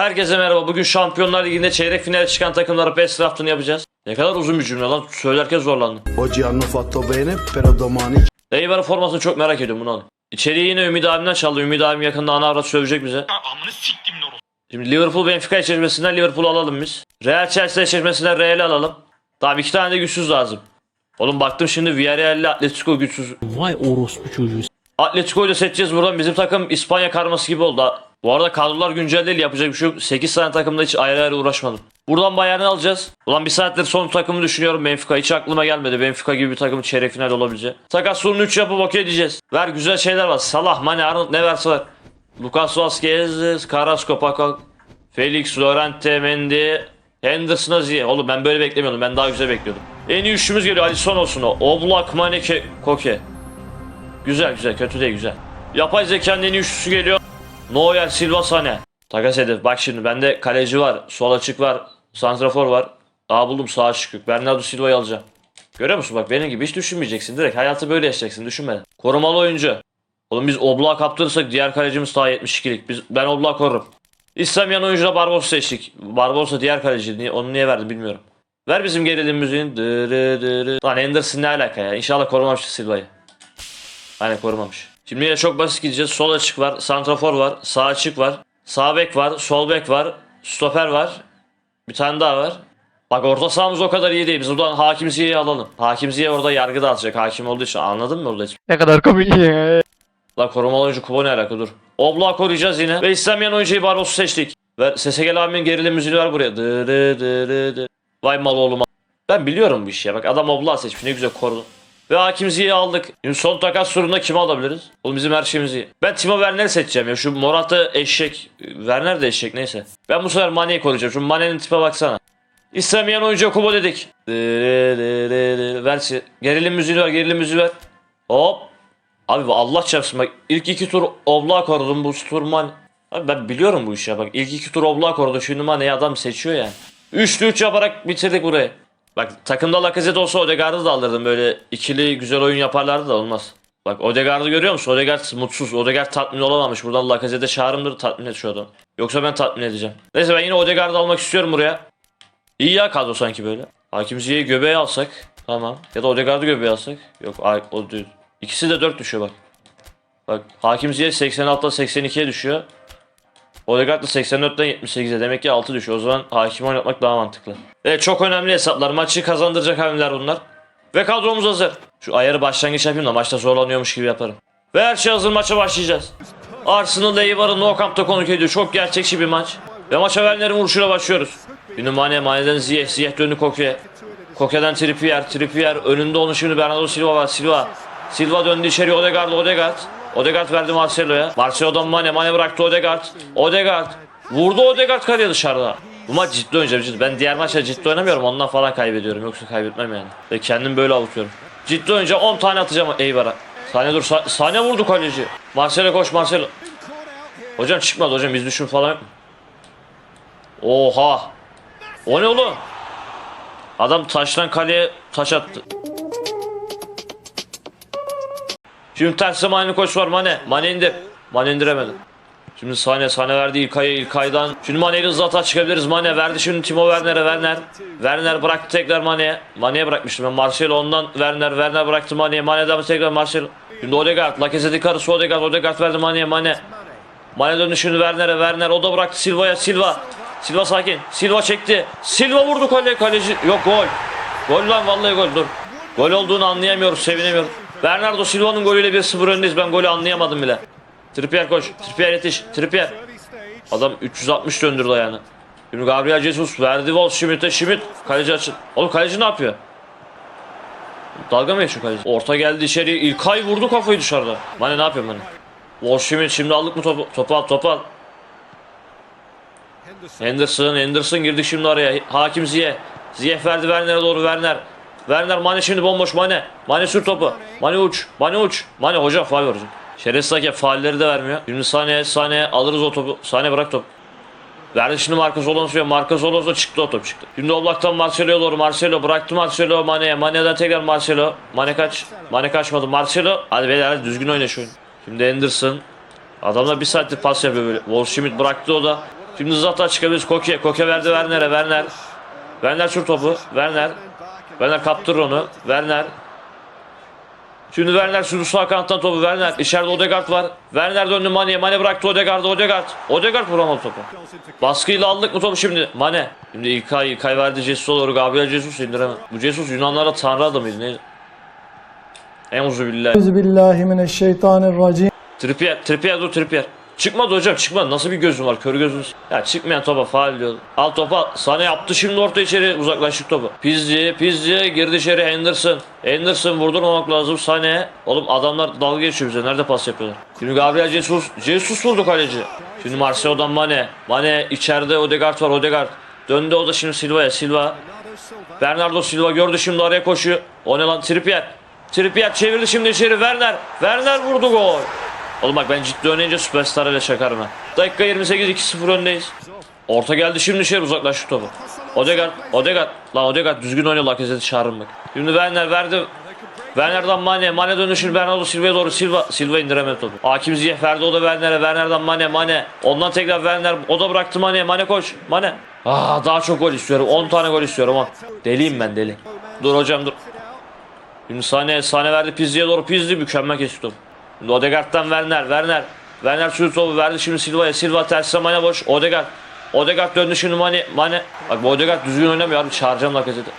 Herkese merhaba. Bugün Şampiyonlar Ligi'nde çeyrek finale çıkan takımlara PES draftını yapacağız. Ne kadar uzun bir cümle lan. Söylerken zorlandım. Oggi hanno fatto bene, però domani Eyvar'ın formasını çok merak ediyorum bunu alın. İçeriye yine Ümit abimden çaldı. Ümit abim yakında ana avrat sövecek bize. Amını siktim. Şimdi Liverpool Benfica eşleşmesinden Liverpool'u alalım biz. Real Chelsea eşleşmesinden Real'i alalım. Tamam iki tane de güçsüz lazım. Oğlum baktım şimdi Villarreal ile Atletico güçsüz. Vay orospu çocuğu. Atletico'yu da seçeceğiz buradan. Bizim takım İspanya karması gibi oldu. Bu arada kadrolar güncel değil yapacak bir şey yok. 8 tane takımda hiç ayrı ayrı uğraşmadım. Buradan Bayern'i alacağız. Ulan bir saattir son takımı düşünüyorum Benfica. Hiç aklıma gelmedi. Benfica gibi bir takım çeyrek final olabilecek. Takas sorunu 3 yapıp okey diyeceğiz. Ver güzel şeyler var. Salah, Mane, Arnold ne varsa var. Lucas Vazquez, Carrasco, Paco, Felix, Llorente, Mendy, Henderson, Aziye. Oğlum ben böyle beklemiyordum. Ben daha güzel bekliyordum. En iyi üçlümüz geliyor. Alisson olsun o. Oblak, Mane, Ke- Koke. Güzel güzel kötü değil güzel. Yapay zekanın en iyi üçlüsü geliyor. Neuer, Silva, Sane. Takas edip bak şimdi bende kaleci var, sol açık var, santrafor var. Aa buldum sağ açık. Bernardo Silva'yı alacağım. Görüyor musun bak benim gibi hiç düşünmeyeceksin. Direkt hayatı böyle yaşayacaksın düşünmeden. Korumalı oyuncu. Oğlum biz Oblak'ı kaptırırsak diğer kalecimiz daha 72'lik. Biz, ben Oblak'ı korurum. İstemeyen oyuncuda Barbosa seçtik. Barbosa diğer kaleci. Niye, onu niye verdim bilmiyorum. Ver bizim gerilim müziğini. Dırı dırı. Lan Henderson ne alaka ya? İnşallah korumamıştır Silva'yı. Aynen korumamış. Şimdi yine çok basit gideceğiz. Sol açık var, santrafor var, sağ açık var, sağ bek var, sol bek var, stoper var. Bir tane daha var. Bak orta sahamız o kadar iyi değil. Biz buradan Hakim Ziyech'i alalım. Hakim Ziyech orada yargı dağıtacak. Hakim olduğu için anladın mı orada hiç? Ne kadar komik ya. Lan korumalı oyuncu Kubo ne alaka dur. Oblak'ı koruyacağız yine. Ve istemeyen oyuncuyu Barbos'u seçtik. Ve SSG'li abimin gerilim müziği var buraya. Dırı dırı dırı. Vay mal oğlum. Ben biliyorum bu işi ya. Bak adam Oblak'ı seçmiş. Ne güzel korudu. Ve Hakim Ziyech'i aldık. Şimdi son takas turunda kimi alabiliriz? Oğlum bizim her şeyimiz iyi. Ben Timo Werner'i seçeceğim ya. Şu Morata eşek. Werner de eşek neyse. Ben bu sefer Mane'yi koruyacağım. Şu Mane'nin tipe baksana. İstemeyen oyuncu Kubo dedik. Ver Gerilim müziği var. Gerilim müziği ver. Hop. Abi bu Allah çarpsın bak ilk iki tur Oblak korudum bu tur man. Abi ben biliyorum bu işi ya bak ilk iki tur Oblak korudu şimdi Mane'yi adam seçiyor yani. Üçlü üç yaparak bitirdik burayı. Bak takımda Lacazette olsa Odegaard'ı da alırdım böyle ikili güzel oyun yaparlardı da olmaz. Bak Odegaard'ı görüyor musun? Odegaard mutsuz. Odegaard tatmin olamamış. Buradan Lacazette'e çağrımdır tatmin et şu adam. Yoksa ben tatmin edeceğim. Neyse ben yine Odegaard'ı almak istiyorum buraya. İyi ya kadro sanki böyle. Hakim Ziyech'i göbeğe alsak. Tamam. Ya da Odegaard'ı göbeğe alsak. Yok o değil. İkisi de 4 düşüyor bak. Bak Hakim Ziyech 86'dan 82'ye düşüyor. Odegaard da 84'ten 78'e. Demek ki 6 düşüyor. O zaman hakim oynatmak daha mantıklı. Evet çok önemli hesaplar. Maçı kazandıracak hamleler bunlar. Ve kadromuz hazır. Şu ayarı başlangıç yapayım da maçta zorlanıyormuş gibi yaparım. Ve her şey hazır maça başlayacağız. Arsenal Eibar'ı No Camp'ta konuk ediyor. Çok gerçekçi bir maç. Ve maça Werner'in vuruşuyla başlıyoruz. Ünlü Mane, Mane'den Ziyech, Ziyech döndü Koke. Koke'den Trippier, Trippier önünde onu şimdi Bernardo Silva var. Silva. Silva döndü içeri Odegaard, Odegaard. Odegaard verdi Marcelo'ya. Marcelo'dan Mane, Mane bıraktı Odegaard. Odegaard. Vurdu Odegaard kaleye dışarıda. Bu maç ciddi oynayacağım ciddi. Ben diğer maçta ciddi oynamıyorum ondan falan kaybediyorum. Yoksa kaybetmem yani. Ve kendim böyle avutuyorum. Ciddi oynayacağım 10 tane atacağım Eyvar'a. Saniye dur sa- saniye vurdu kaleci. Marcelo koş Marcelo. Hocam çıkmadı hocam biz düşün falan? Oha. O ne oğlum? Adam taştan kaleye taş attı. Şimdi tersi Mane koş var Mane. Mane indir. Mane indiremedi. Şimdi sahne sahne verdi İlkay'a İlkay'dan. Şimdi Mane ile hızlı atağa çıkabiliriz. Mane verdi şimdi Timo Werner'e Werner. Werner bıraktı tekrar Mane'ye. Mane'ye bırakmıştım ben. Marcelo ondan Werner. Werner bıraktı Mane'ye. Mane'den tekrar Marcelo. Şimdi Odegaard. Lacazette'in karısı Odegaard. Odegaard verdi Mane'ye. Mane. Mane döndü şimdi Werner'e. Werner o da bıraktı Silva'ya. Silva. Silva sakin. Silva çekti. Silva vurdu kale. Kaleci. Yok gol. Gol lan vallahi gol. Dur. Gol olduğunu anlayamıyoruz. Sevinemiyorum. Bernardo Silva'nın golüyle 1-0 öndeyiz. Ben golü anlayamadım bile. Trippier koş. Trippier yetiş. Trippier. Adam 360 döndürdü ayağını. Şimdi Gabriel Jesus verdi Wolf Schmidt'e Schmidt. Kaleci açın. Oğlum kaleci ne yapıyor? Dalga mı geçiyor kaleci? Orta geldi içeri. İlkay vurdu kafayı dışarıda. Mane ne yapıyor Mane? Wolf Schmidt şimdi aldık mı topu? Topu al topu al. Henderson, Henderson girdik şimdi araya. Hakim Ziyeh. Ziyeh verdi Werner'e doğru Werner. Werner Mane şimdi bomboş Mane. Mane sür topu. Mane uç. Mane uç. Mane hocam faal hocam. Şerefsiz hakem faalleri de vermiyor. Şimdi saniye saniye alırız o topu. Saniye bırak topu. Verdi şimdi Marcos Alonso'ya. Marcos Alonso çıktı o top çıktı. Şimdi Oblak'tan Marcelo'ya doğru. Marcelo bıraktı Marcelo Mane'ye. Mane'den tekrar Marcelo. Mane kaç. Mane kaçmadı. Marcelo. Hadi beyler hadi düzgün oyna şu. Şimdi Henderson. Adamlar bir saattir pas yapıyor böyle. Wolf Schmidt bıraktı o da. Şimdi zaten çıkabiliriz. Koke. Koke verdi Werner'e. Werner. Werner şu topu. Werner. Werner kaptırır onu. Werner. Şimdi Werner sürdü sağ kanattan topu. Werner. İçeride Odegaard var. Werner döndü Mane'ye. Mane bıraktı Odegaard'a. Odegaard. Odegaard vuramadı topu. Baskıyla aldık mı topu şimdi? Mane. Şimdi İlkay, İlkay verdi Jesus'a doğru. Gabriel Jesus indiremez. Bu Jesus Yunanlara tanrı adamıydı. Neydi? Enzu billahi. Euzu billahi mineşşeytanirracim. Trippier, Trippier dur Trippier. Çıkmadı hocam çıkmadı. Nasıl bir gözün var? Kör gözün. Ya çıkmayan topa faal diyor. Al topa. Sana yaptı şimdi orta içeri uzaklaştık topu. Pizzi, Pizzi girdi içeri Henderson. Henderson vurdurmamak lazım. Sane. Oğlum adamlar dalga geçiyor bize. Nerede pas yapıyorlar? Şimdi Gabriel Jesus. Jesus vurdu kaleci. Şimdi Marcelo'dan Mane. Mane içeride Odegaard var Odegaard. Döndü o da şimdi Silva'ya. Silva. Bernardo Silva gördü şimdi araya koşuyor. O ne lan Trippier. Trippier çevirdi şimdi içeri Werner. Werner vurdu gol. Oğlum bak ben ciddi oynayınca süperstar ile çakarım ha. Dakika 28 2-0 öndeyiz. Orta geldi şimdi içeri uzaklaş şu topu. Odegaard, Odegaard. Lan Odegaard düzgün oynuyor Lacazette'i çağırın bak. Şimdi Werner verdi. Werner'dan Mane, Mane döndü şimdi Bernardo Silva'ya doğru Silva, Silva indiremedi topu. Hakim Ziyech verdi o da Werner'e, Werner'dan Mane, Mane. Ondan tekrar Werner, o da bıraktı Mane, Mane koş, Mane. Aa daha çok gol istiyorum, 10 tane gol istiyorum ha. Deliyim ben deli. Dur hocam dur. Şimdi Sane, Sane verdi Pizzi'ye doğru, Pizzi mükemmel kesti topu. Odegaard'dan Werner, Werner. Werner sürdü topu verdi şimdi Silva'ya, Silva tersi Mane boş, Odegaard. Odegaard döndü şimdi Mane, Mane. Bak bu Odegaard düzgün oynamıyor abi çağıracağım Lacazette'i.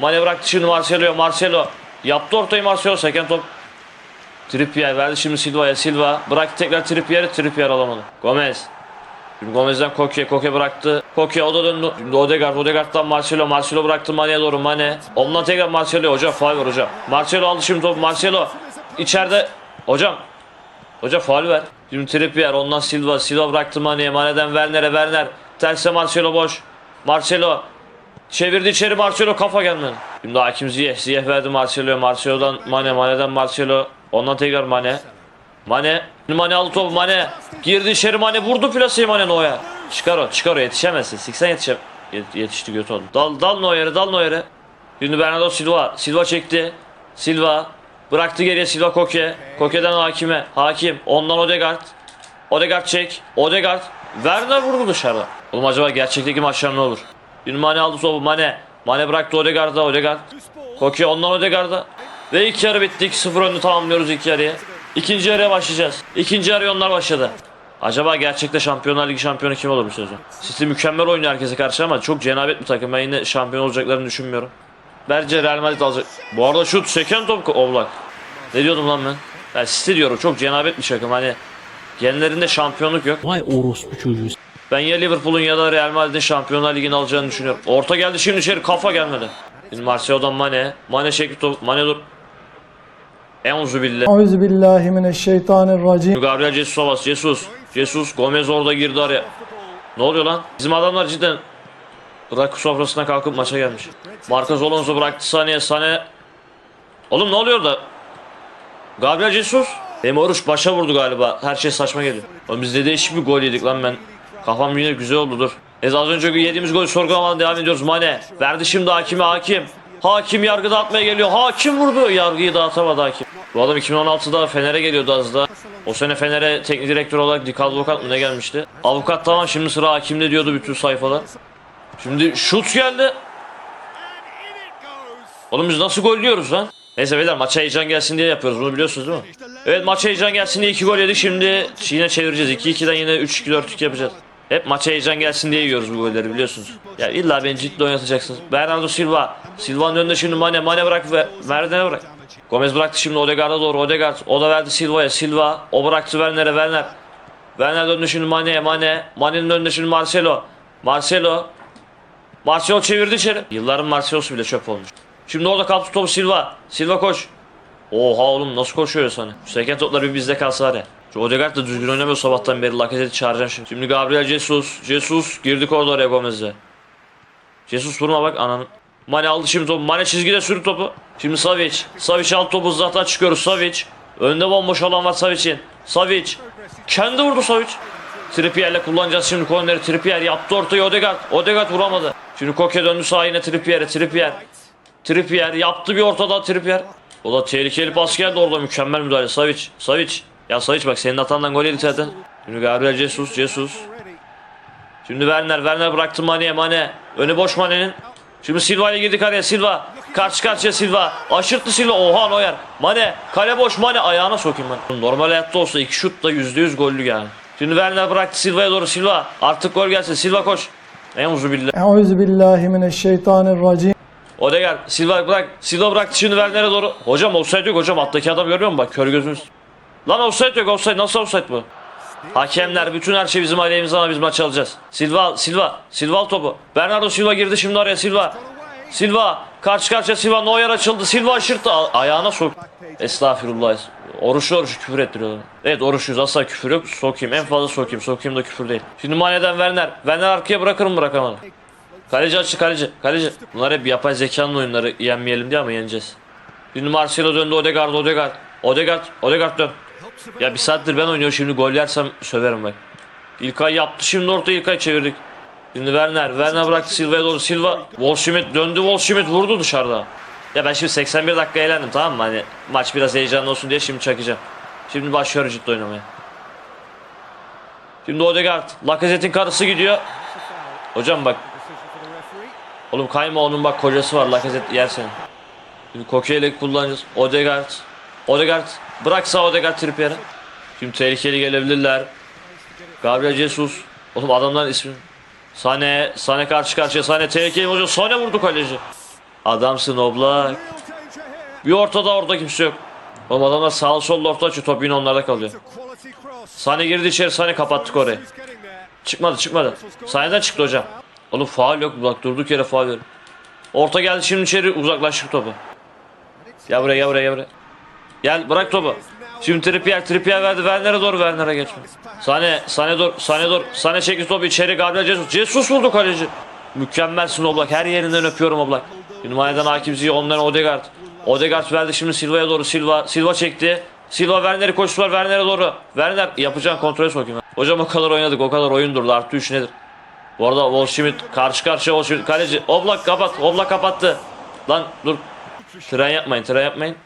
Mane bıraktı şimdi Marcelo'ya, Marcelo. Yaptı ortayı Marcelo, seken top. Trippier verdi şimdi Silva'ya, Silva. Bıraktı tekrar Trippier'e, Trippier alamadı. Gomez. Şimdi Gomez'den Koke, Koke bıraktı. Koke o da döndü. Şimdi Odegaard, Odegaard'dan Marcelo, Marcelo bıraktı Mane'ye doğru Mane. Ondan tekrar Marcelo, hocam faul var hocam. Marcelo aldı şimdi topu, Marcelo. içeride, hocam. Hocam faul ver. Şimdi Trippier, ondan Silva, Silva bıraktı Mane'ye, Mane'den Werner'e, Werner. Terse Marcelo boş. Marcelo, Çevirdi içeri Marcelo kafa gelmedi. Şimdi hakim Ziyeh. Ziyeh verdi Marcelo'ya. Marcelo'dan Mane. Mane'den Marcelo. Ondan tekrar Mane. Mane. Mane aldı topu. Mane. Girdi içeri Mane. Vurdu plaseyi Mane Noya. Çıkar o. Çıkar o. Yetişemezsin. Siksen yetişem. Yet- yetişti götü oldu. Dal, dal Noyer'e. Dal Noyer'e. Şimdi Bernardo Silva. Silva çekti. Silva. Bıraktı geriye Silva Koke. Koke'den Hakim'e. Hakim. Ondan Odegaard. Odegaard çek. Odegaard. Werner vurdu dışarıda. Oğlum acaba gerçekteki maçlar ne olur? Şimdi Mane aldı topu Mane. Mane bıraktı Odegaard'a Odegaard. Koke ondan Odegaard'a. Ve ilk yarı bitti. 2-0 önünü tamamlıyoruz ilk yarıya. İkinci yarıya başlayacağız. İkinci yarıya onlar başladı. Acaba gerçekte Şampiyonlar Ligi şampiyonu kim olur bu sezon? City mükemmel oynuyor herkese karşı ama çok cenabet bir takım. Ben yine şampiyon olacaklarını düşünmüyorum. Bence Real Madrid alacak. Bu arada şut seken top Oblak. Ne diyordum lan ben? Ya City diyorum çok cenabet bir takım. Hani genlerinde şampiyonluk yok. Vay orospu çocuğu. Ben ya Liverpool'un ya da Real Madrid'in Şampiyonlar Ligi'ni alacağını düşünüyorum. Orta geldi şimdi içeri kafa gelmedi. Şimdi Marcelo'dan Mane. Mane çekti top. Mane dur. Enzu billah. Euzu billahi mineşşeytanirracim. Gabriel Jesus'a bas. Jesus. Jesus. Gomez orada girdi araya. Ne oluyor lan? Bizim adamlar cidden rakı sofrasına kalkıp maça gelmiş. Marcos Alonso bıraktı Sane'ye. Sane. Oğlum ne oluyor da? Gabriel Jesus. Benim oruç başa vurdu galiba. Her şey saçma geliyor. Oğlum biz de değişik bir gol yedik lan ben. Kafam yine güzel oldu dur. Ez az önce yediğimiz golü sorgulamadan devam ediyoruz. Mane. Verdi şimdi hakime hakim. Hakim yargı dağıtmaya geliyor. Hakim vurdu. Yargıyı dağıtamadı hakim. Bu adam 2016'da Fener'e geliyordu az daha. O sene Fener'e teknik direktör olarak Dikal Avukat mı ne gelmişti? Avukat tamam şimdi sıra hakimde diyordu bütün sayfalar. Şimdi şut geldi. Oğlum biz nasıl gol yiyoruz lan? Neyse beyler maça heyecan gelsin diye yapıyoruz bunu biliyorsunuz değil mi? Evet maça heyecan gelsin diye 2 gol yedik şimdi yine çevireceğiz. 2-2'den yine 3-2-4-2 yapacağız. Hep maça heyecan gelsin diye yiyoruz bu golleri biliyorsunuz. Ya illa beni ciddi oynatacaksınız. Bernardo Silva. Silva'nın önünde şimdi Mane. Mane bırak ve Werner'e bırak. Gomez bıraktı şimdi Odegaard'a doğru. Odegaard. O da verdi Silva'ya. Silva. O bıraktı Werner'e. Werner. Werner döndü şimdi Mane'ye. Mane. Mane'nin önünde şimdi Marcelo. Marcelo. Marcelo çevirdi içeri. Yılların Marcelo'su bile çöp olmuş. Şimdi orada kaptı topu Silva. Silva koş. Oha oğlum nasıl koşuyor sana? Seken toplar bir bizde kalsa var Odegaard da düzgün oynamıyor sabahtan beri. Lacazette'i çağıracağım şimdi. Şimdi Gabriel Jesus. Jesus girdik orada oraya Gomez'e. Jesus vurma bak ananı. Mane aldı şimdi topu. Mane çizgide sürü topu. Şimdi Savic. Savic aldı topu zaten çıkıyoruz Savic. Önde bomboş alan var Savic'in. Savic. Kendi vurdu Savic. Trippier'le kullanacağız şimdi korneri. Trippier yaptı ortayı Odegaard. Odegaard vuramadı. Şimdi Koke döndü sağa yine Trippier'e. Trippier. Trippier yaptı bir ortada Trippier. O da tehlikeli pas geldi orada mükemmel müdahale. Savic. Savic. Ya Savic bak senin hatandan gol yedik zaten. Şimdi Gabriel Jesus. Jesus. Şimdi Werner. Werner bıraktı Mane'ye. Mane. Önü boş Mane'nin. Şimdi Silva ile girdik araya. Silva. Karşı karşıya Silva. Aşırttı Silva. Oha Neuer. Mane. Kale boş Mane. Ayağına sokayım ben. Normal hayatta olsa iki şut da %100 gollü yani. Şimdi Werner bıraktı Silva'ya doğru. Silva. Artık gol gelsin. Silva koş. Euzu billah. Euzu billahi mineşşeytanirracim. Odegaard. Silva bırak. Silva bıraktı şimdi Werner'e doğru. Hocam offside yok hocam. Alttaki adam görüyor musun? Bak kör gözümüz. Lan offside yok offside. Nasıl offside bu? Hakemler bütün her şey bizim aleyhimize ama biz maç alacağız. Silva Silva. Silva topu. Bernardo Silva girdi şimdi oraya Silva. Silva. Karşı karşıya Silva. Neuer açıldı. Silva aşırttı. Ayağına sok. Estağfirullah. Oruçlu oruçlu küfür ettiriyorlar. Evet oruçluyuz asla küfür yok. Sokayım en fazla sokayım. Sokayım da küfür değil. Şimdi Mane'den Werner. Werner arkaya bırakır mı bırakamadı. Kaleci açı kaleci. Kaleci. Bunlar hep yapay zekanın oyunları. Yenmeyelim diye ama yeneceğiz. Şimdi Marcelo döndü Odegaard Odegaard. Odegaard Odegaard dön. Ya bir saattir ben oynuyorum şimdi gol yersem söverim bak. İlkay yaptı şimdi orta İlkay çevirdik. Şimdi Werner. Werner bıraktı Silva'ya doğru. Silva. Wall döndü. Wall vurdu dışarıda. Ya ben şimdi 81 dakika eğlendim tamam mı? Hani maç biraz heyecanlı olsun diye şimdi çakacağım. Şimdi başlıyorum ciddi oynamaya. Şimdi Odegaard. Lacazette'in karısı gidiyor. Hocam bak. Oğlum kayma onun bak kocası var. Lacazette yer seni. Şimdi Koke'yle kullanacağız. Odegaard. Odegaard. Bıraksa Odegaard Trippier'e. Şimdi tehlikeli gelebilirler. Gabriel Jesus. Oğlum adamların ismi. Sane. Sane karşı karşıya. Sane tehlikeli hocam. Sane vurdu kaleci. Adamsın Oblak. Bir ortada orada kimse yok. Oğlum adamlar sağ solda orta açıyor. Top yine onlarda kalıyor. Sane girdi içeri. Sane kapattık orayı. Çıkmadı çıkmadı. Sahneden çıktı hocam. Oğlum faal yok. Bak durduk yere faal veriyor. Orta geldi şimdi içeri uzaklaştık topu. Gel buraya gel buraya gel buraya. Gel bırak topu. Şimdi Trippier Trippier verdi Werner'e doğru Werner'e geçme. Sane Sane dur Sane dur. Sane çekti topu içeri Gabriel Jesus. Jesus vurdu kaleci. Mükemmelsin Oblak. Her yerinden öpüyorum Oblak. Maneden Hakim Ziyeh ondan Odegaard. Odegaard verdi şimdi Silva'ya doğru. Silva Silva çekti. Silva Werner'i koştular Werner'e doğru. Werner yapacağın kontrolü sokayım. Hocam o kadar oynadık o kadar oyun durdu. Artı 3 nedir? Bu arada Wall Schmidt karşı karşıya Wall Schmidt kaleci. Oblak kapat. Oblak kapattı. Lan dur. Tren yapmayın tren yapmayın.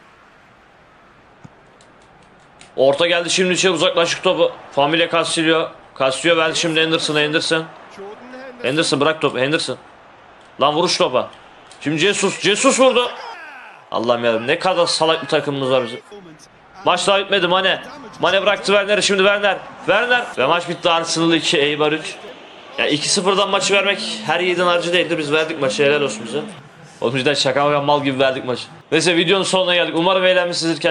Orta geldi şimdi içeri uzaklaşık topu. Familia Castillo. Castillo verdi şimdi Henderson Henderson. Henderson bırak topu Henderson. Lan vuruş topa. Şimdi Jesus. Jesus vurdu. Allah'ım yarabbim ne kadar salak bir takımımız var bizim. Maç daha bitmedi Mane. Mane bıraktı Werner'i şimdi Werner. Werner. Ve maç bitti Arsenal 2 Eibar 3. Ya 2-0'dan maçı vermek her yiğidin harcı değildir. Biz verdik maçı helal olsun bize. O yüzden şaka mal gibi verdik maçı. Neyse videonun sonuna geldik. Umarım eğlenmişsinizdir. Kendinize